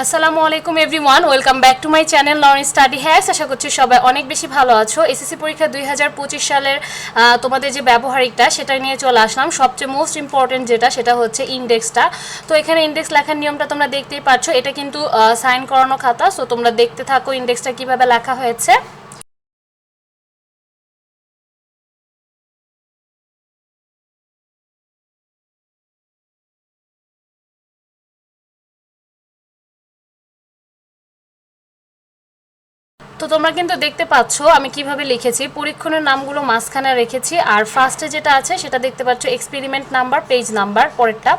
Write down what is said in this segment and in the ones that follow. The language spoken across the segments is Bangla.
আসসালামু আলাইকুম everyone, welcome back to my channel Lawrence study has আশা করছি সবাই অনেক বেশি ভালো আছো। এসএসসি পরীক্ষা দুই হাজার পঁচিশ সালের তোমাদের যে ব্যবহারিকটা, সেটা নিয়ে চলে আসলাম। সবচেয়ে মোস্ট ইম্পর্টেন্ট যেটা, সেটা হচ্ছে ইন্ডেক্সটা তো এখানে ইন্ডেক্স লেখার নিয়মটা তোমরা দেখতেই পাচ্ছ। এটা কিন্তু সাইন করানো খাতা। সো তোমরা দেখতে থাকো ইন্ডেক্সটা কীভাবে লেখা হয়েছে। তো তোমরা কিন্তু দেখতে পাচ্ছ, আমি কীভাবে লিখেছি। পরীক্ষণের নামগুলো মাঝখানে রেখেছি, আর ফার্স্টে যেটা আছে সেটা দেখতে পাচ্ছ এক্সপেরিমেন্ট নাম্বার পেজ নাম্বার পরেরটা।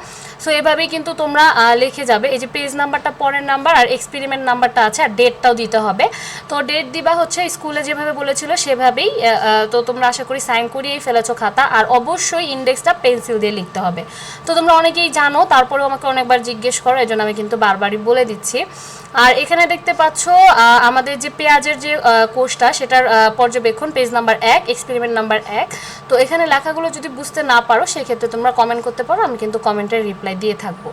সো এভাবেই কিন্তু তোমরা লিখে যাবে। এই যে পেজ নাম্বারটা পরের নাম্বার আর এক্সপেরিমেন্ট নাম্বারটা আছে, আর ডেটটাও দিতে হবে। তো ডেট দিবা হচ্ছে স্কুলে যেভাবে বলেছিল, সেভাবেই তো তোমরা আশা করি সাইন করিয়েই ফেলেছো খাতা, আর অবশ্যই ইন্ডেক্সটা পেন্সিল দিয়ে লিখতে হবে। তো তোমরা অনেকেই জানো, তারপরেও আমাকে অনেকবার জিজ্ঞেস করো এই জন্য আমি কিন্তু বারবারই বলে দিচ্ছি। আর এখানে দেখতে পাচ্ছ আমাদের যে পেঁয়াজের যে কোষটা, সেটার পর্যবেক্ষণ, পেজ নাম্বার এক এক্সপেরিমেন্ট নাম্বার এক। তো এখানে লেখাগুলো যদি বুঝতে না পারো, সেক্ষেত্রে তোমরা কমেন্ট করতে পারো, আমি কিন্তু কমেন্টের রিপ্লাই দিয়ে থাকব।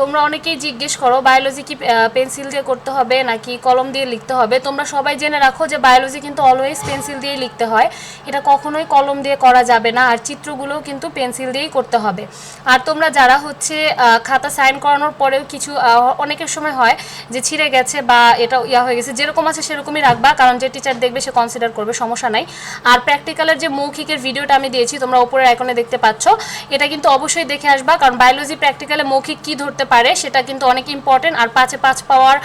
তোমরা অনেকেই জিজ্ঞেস করো বায়োলজি কি পেন্সিল দিয়ে করতে হবে নাকি কলম দিয়ে লিখতে হবে? তোমরা সবাই জেনে রাখো যে বায়োলজি কিন্তু অলওয়েজ পেন্সিল দিয়েই লিখতে হয়। এটা কখনোই কলম দিয়ে করা যাবে না, আর চিত্রগুলোও কিন্তু পেন্সিল দিয়েই করতে হবে। আর তোমরা যারা হচ্ছে খাতা সাইন করানোর পরেও কিছু অনেকের সময় হয় যে ছিঁড়ে গেছে বা এটা ইয়া হয়ে গেছে, যেরকম আছে সেরকমই রাখবা, কারণ যে টিচার দেখবে সে কনসিডার করবে, সমস্যা নাই। আর প্র্যাকটিক্যালের যে মৌখিকের ভিডিওটা আমি দিয়েছি, তোমরা উপরের আইকনে দেখতে পাচ্ছ, এটা কিন্তু অবশ্যই দেখে আসবা, কারণ বায়োলজি প্র্যাকটিক্যালে মৌখিক কি ধরতে পারে, সেটা কিন্তু অনেক ইম্পর্টেন্ট আর পাঁচে পাঁচ পাওয়ার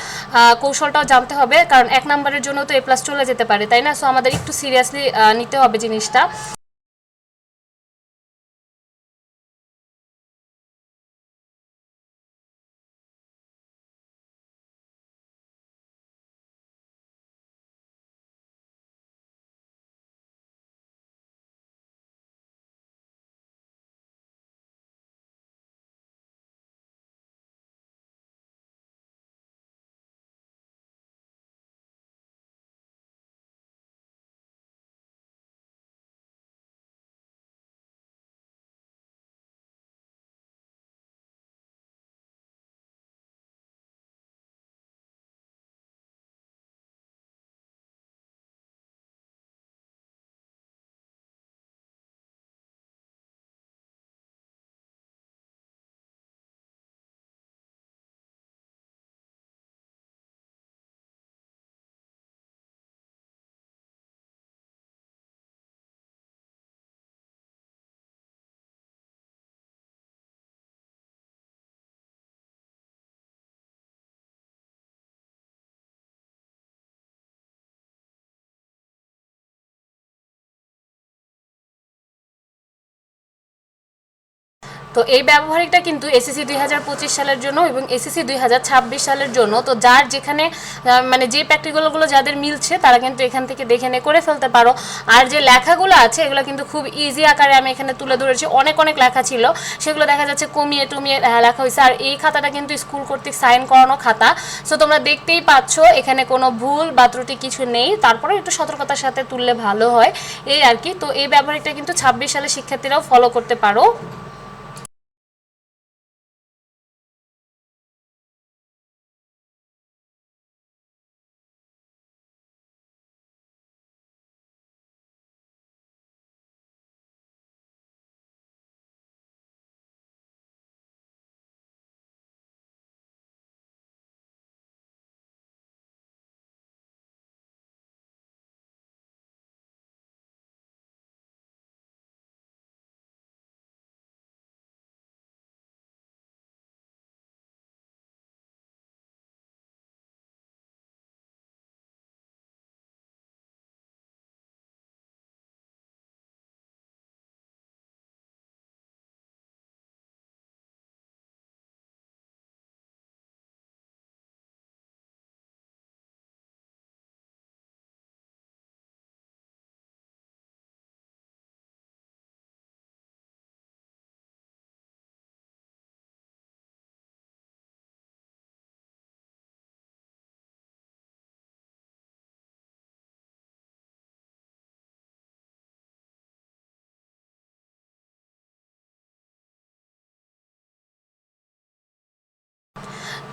কৌশলটাও জানতে হবে, কারণ এক নম্বরের জন্য তো এ প্লাস চলে যেতে পারে, তাই না? সো আমাদের একটু সিরিয়াসলি নিতে হবে জিনিসটা। তো এই ব্যবহারিকটা কিন্তু এসএসসি দুই হাজার পঁচিশ সালের জন্য এবং এসএসসি দুই হাজার ছাব্বিশ সালের জন্য। তো যার যেখানে মানে যে প্র্যাকটিক্যালগুলো যাদের মিলছে, তারা কিন্তু এখান থেকে দেখে নিয়ে করে ফেলতে পারো। আর যে লেখাগুলো আছে, এগুলো কিন্তু খুব ইজি আকারে আমি এখানে তুলে ধরেছি। অনেক অনেক লেখা ছিল। সেগুলো দেখা যাচ্ছে কমিয়ে, টমিয়ে লেখা হয়েছে। আর এই খাতাটা কিন্তু স্কুল কর্তৃক সাইন করানো খাতা। সো তোমরা দেখতেই পাচ্ছ, এখানে কোনো ভুল বা ত্রুটি কিছু নেই। তারপরে একটু সতর্কতার সাথে তুললে ভালো হয়। এই আর কি। তো এই ব্যবহারিকটা কিন্তু ছাব্বিশ সালে শিক্ষার্থীরাও ফলো করতে পারো।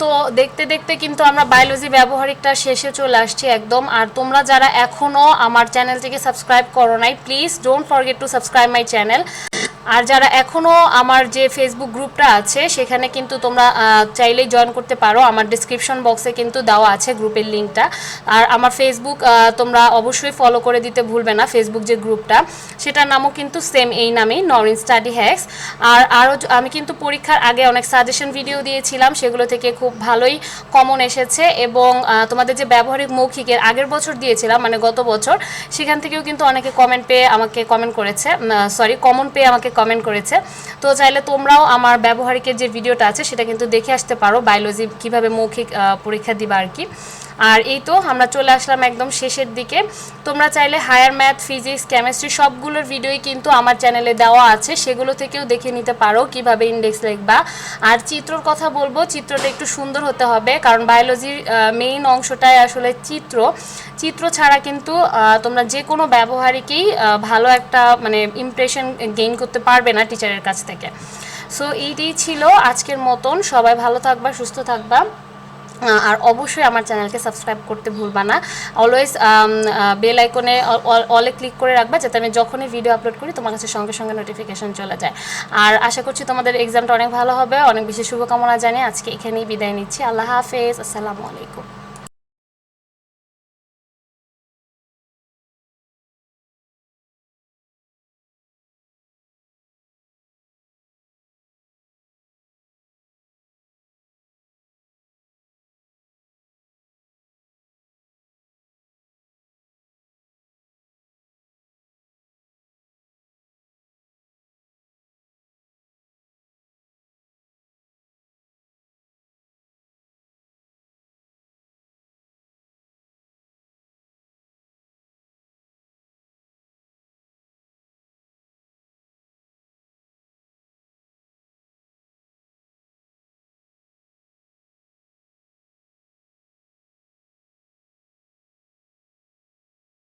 তো দেখতে দেখতে কিন্তু আমরা বায়োলজি ব্যবহারিকটা শেষে চলে আসছি একদম। আর তোমরা যারা এখনও আমার চ্যানেলটিকে সাবস্ক্রাইব করো নাই please don't forget to subscribe my channel আর যারা এখনও আমার যে ফেসবুক গ্রুপটা আছে, সেখানে কিন্তু তোমরা চাইলেই জয়েন করতে পারো। আমার ডিসক্রিপশন বক্সে কিন্তু দেওয়া আছে গ্রুপের লিঙ্কটা আর আমার ফেসবুক তোমরা অবশ্যই ফলো করে দিতে ভুলবে না ফেসবুক যে গ্রুপটা। সেটার নামও কিন্তু সেম এই নামেই নরিন স্টাডি হ্যাক্স আর আরও আমি কিন্তু পরীক্ষার আগে অনেক সাজেশন ভিডিও দিয়েছিলাম, সেগুলো থেকে খুব ভালোই কমন এসেছে। এবং তোমাদের যে ব্যবহারিক মৌখিকের আগের বছর দিয়েছিলাম মানে গত বছর, সেখান থেকেও কিন্তু অনেকে কমেন্ট পেয়ে আমাকে কমেন্ট করেছে। সরি কমন পেয়ে আমাকে কমেন্ট করেছে। তো চাইলে তোমরাও আমার ব্যবহারিকের যে ভিডিওটা আছে, সেটা কিন্তু দেখে আসতে পারো। বায়োলজি কীভাবে মৌখিক পরীক্ষা দিবা আর কি। আর এই তো আমরা চলে আসলাম একদম শেষের দিকে। তোমরা চাইলে হায়ার ম্যাথ ফিজিক্স কেমিস্ট্রি সবগুলোর ভিডিওই কিন্তু আমার চ্যানেলে দেওয়া আছে। সেগুলো থেকেও দেখে নিতে পারো কীভাবে ইন্ডেক্স লিখবা। আর চিত্রর কথা বলব, চিত্রটা একটু সুন্দর হতে হবে, কারণ বায়োলজির মেইন অংশটাই আসলে চিত্র। চিত্র ছাড়া কিন্তু তোমরা যে কোনো ব্যবহারিকেই ভালো একটা মানে ইমপ্রেশন গেইন করতে পারবে না টিচারের কাছ থেকে। সো এইটাই ছিল আজকের মতন। সবাই ভালো থাকবা, সুস্থ থাকবা। আর অবশ্যই আমার চ্যানেলকে সাবস্ক্রাইব করতে ভুলবা না। অলওয়েজ বেল আইকনে অলে ক্লিক করে রাখবা যাতে আমি যখনই ভিডিও আপলোড করি তোমার কাছে সঙ্গে সঙ্গে নোটিফিকেশন চলে যায়। আর আশা করছি তোমাদের এক্সামটা অনেক ভালো হবে। অনেক বেশি শুভকামনা জানিয়ে আজকে এখানেই বিদায় নিচ্ছি। আল্লাহ হাফেজ। আসসালামু আলাইকুম।